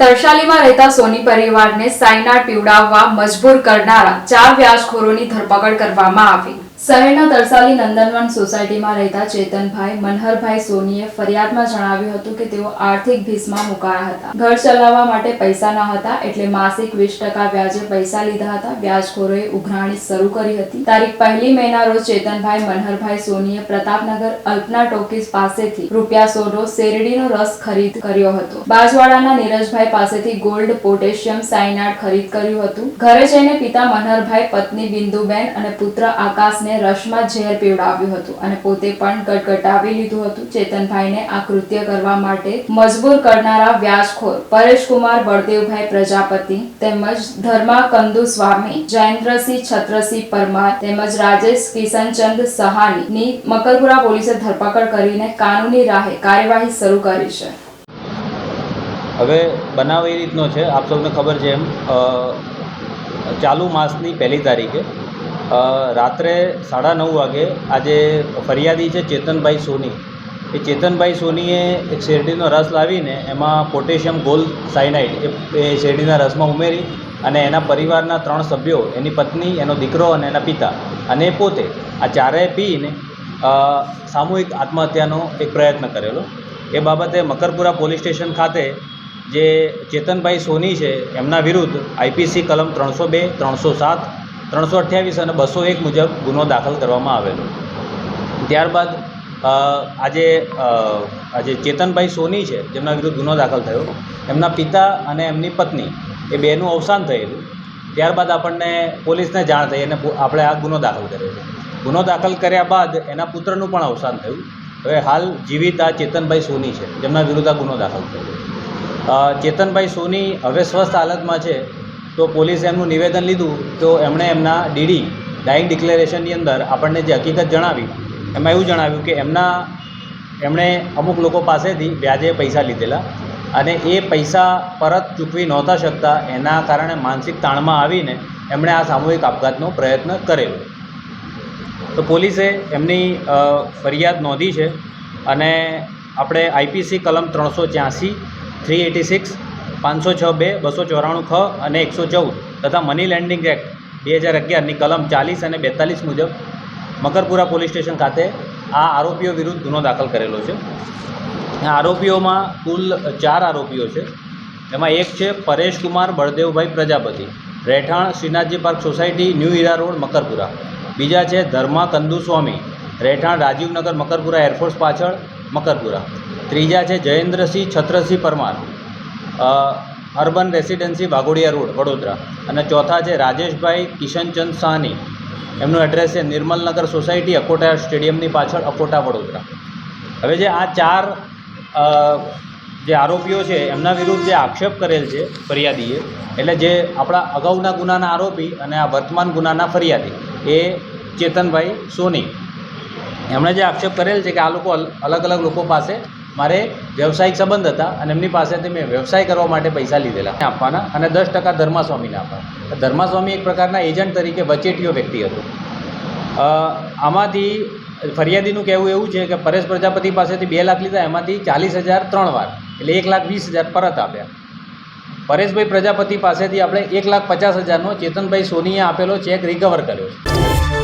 તરસાલીમાં રહેતા સોની પરિવારને સાયનાડ પીવડાવવા મજબૂર કરનારા ચાર વ્યાજખોરોની ધરપકડ કરવામાં આવી. શહેરના તરસાલી નંદનવન સોસાયટીમાં રહેતા ચેતનભાઈ મનહરભાઈ સોનીએ ફરિયાદમાં જણાવ્યું હતું કે તેઓ આર્થિક ભીસમાં મુકાયા હતા. ઘર ચલાવવા માટે પૈસા ન હતા એટલે માસિક વીસ ટકા વ્યાજે પૈસા લીધા હતા. વ્યાજખોરોએ ઉઘરાણી શરૂ કરી હતી. તારીખ પહેલી મેના રોજ ચેતનભાઈ મનહરભાઈ સોનીએ પ્રતાપનગર અલ્પના ટોકીઝ પાસેથી રૂપિયા સોનો શેરડીનો રસ ખરીદ કર્યો હતો. બાજવાડાના નીરજભાઈ પાસેથી ગોલ્ડ પોટેશિયમ સાયનાઇડ ખરીદ કર્યું હતું. ઘરે જઈને પિતા મનહરભાઈ, પત્ની બિંદુબેન અને પુત્ર આકાશને રસમાં ઝેર પીવડાવ્યું હતું અને પોતે પણ ગટગટાવી લીધું હતું. ચેતનભાઈને આ કૃત્ય કરવા માટે મજબૂર કરનારા વ્યાજખોર પરેશકુમાર બળદેવભાઈ પ્રજાપતિ તેમજ ધર્મા કંદુ સ્વામી, જયેન્દ્રસિંહ છત્રસિંહ પરમાર તેમજ રાજેશ કિશનચંદ સહાની મકરપુરા પોલીસે ધરપકડ કરીને કાનૂની રાહે કાર્યવાહી શરૂ કરી છે. હવે બનાવ એ રીતનો છે, આપ સૌને ખબર છે એમ ચાલુ માસની પહેલી તારીખે રાત્રે સાડા નવ વાગે આજે ફરિયાદી છે ચેતનભાઈ સોની. એ ચેતનભાઈ સોનીએ એક શેરડીનો રસ લાવીને એમાં પોટેશિયમ ગોલ્ડ સાયનાઇડ એ શેરડીના રસમાં ઉમેરી અને એના પરિવારના ત્રણ સભ્યો, એની પત્ની, એનો દીકરો અને એના પિતા અને પોતે આ ચારેય પીને સામૂહિક આત્મહત્યાનો એક પ્રયત્ન કરેલો. એ બાબતે મકરપુરા પોલીસ સ્ટેશન ખાતે જે ચેતનભાઈ સોની છે, એમના વિરુદ્ધ આઈપીસી કલમ ત્રણસો બે, ત્રણસો સાત ત્રણસો અઠ્યાવીસ અને બસો એક મુજબ ગુનો દાખલ કરવામાં આવેલો. ત્યારબાદ આજે આજે ચેતનભાઈ સોની છે, જેમના વિરુદ્ધ ગુનો દાખલ થયો. એમના પિતા અને એમની પત્ની, એ બેનું અવસાન થયેલું. ત્યારબાદ આપણને પોલીસને જાણ થઈ અને આપણે આ ગુનો દાખલ કર્યો છે. ગુનો દાખલ કર્યા બાદ એના પુત્રનું પણ અવસાન થયું. હવે હાલ જીવિત આ ચેતનભાઈ સોની છે, જેમના વિરુદ્ધ આ ગુનો દાખલ થયો. ચેતનભાઈ સોની હવે સ્વસ્થ હાલતમાં છે. તો પોલીસે એમનું નિવેદન લીધું. તો એમણે એમના ડીડી ડાઇંગ ડિક્લેરેશનની અંદર આપણને જે હકીકત જણાવી, એમાં એવું જણાવ્યું કે એમના, એમણે અમુક લોકો પાસેથી વ્યાજે પૈસા લીધેલા અને એ પૈસા પરત ચૂકવી નહોતા શકતા, એના કારણે માનસિક તાણમાં આવીને એમણે આ સામૂહિક આપઘાતનો પ્રયત્ન કરેલો. તો પોલીસે એમની ફરિયાદ નોંધી છે અને આપણે આઈપીસી કલમ ત્રણસો ચ્યાસી થ્રી એટી સિક્સ પાંચસો છ બે, બસો ચોરાણું ખ અને એકસો ચૌદ તથા મની લેન્ડિંગ એક્ટ બે હજાર અગિયારની કલમ ચાલીસ અને બેતાલીસ મુજબ મકરપુરા પોલીસ સ્ટેશન ખાતે આ આરોપીઓ વિરુદ્ધ ગુનો દાખલ કરેલો છે. આરોપીઓમાં કુલ ચાર આરોપીઓ છે. એમાં એક છે પરેશકુમાર બળદેવભાઈ પ્રજાપતિ, રહેઠાણ Shrinathji park society, new Hira road, Makarpura. બીજા છે ધર્મા કંદુસ્વામી, રહેઠાણ રાજીવનગર મકરપુરા એરફોર્સ પાછળ, મકરપુરા. ત્રીજા છે Jayendrasinh Chhatrasinh Parmar urban residency Waghodia road, Vadodara. અને ચોથા છે રાજેશભાઈ કિશનચંદ સાહની એમનું એડ્રેસ છે નિર્મલનગર સોસાયટી, અકોટા સ્ટેડિયમની પાછળ અકોટા, વડોદરા. હવે જે આ ચાર જે આરોપીઓ છે, એમના વિરુદ્ધ જે આક્ષેપ કરેલ છે ફરિયાદીએ, એટલે જે આપણા અગાઉના ગુનાના આરોપી અને આ વર્તમાન ગુનાના ફરિયાદી, એ ચેતનભાઈ સોની. એમણે જે આક્ષેપ કરેલ છે કે આ લોકો અલગ અલગ લોકો પાસે મારે વ્યવસાયિક સંબંધ હતા અને એમની પાસેથી મેં વ્યવસાય કરવા માટે પૈસા લીધેલા આપવાના અને દસ ટકા ધર્માસ્વામીને આપવાના. ધર્માસ્વામી એક પ્રકારના એજન્ટ તરીકે વચેટીયો વ્યક્તિ હતો. આમાંથી ફરિયાદીનું કહેવું એવું છે કે પરેશ પ્રજાપતિ પાસેથી બે લાખ લીધા, એમાંથી ચાલીસ હજાર ત્રણ વાર, એટલે એક લાખ વીસ હજાર પરત આપ્યા. પરેશભાઈ પ્રજાપતિ પાસેથી આપણે એક લાખ પચાસ હજારનો ચેતનભાઈ સોનીએ આપેલો ચેક રિકવર કર્યો છે.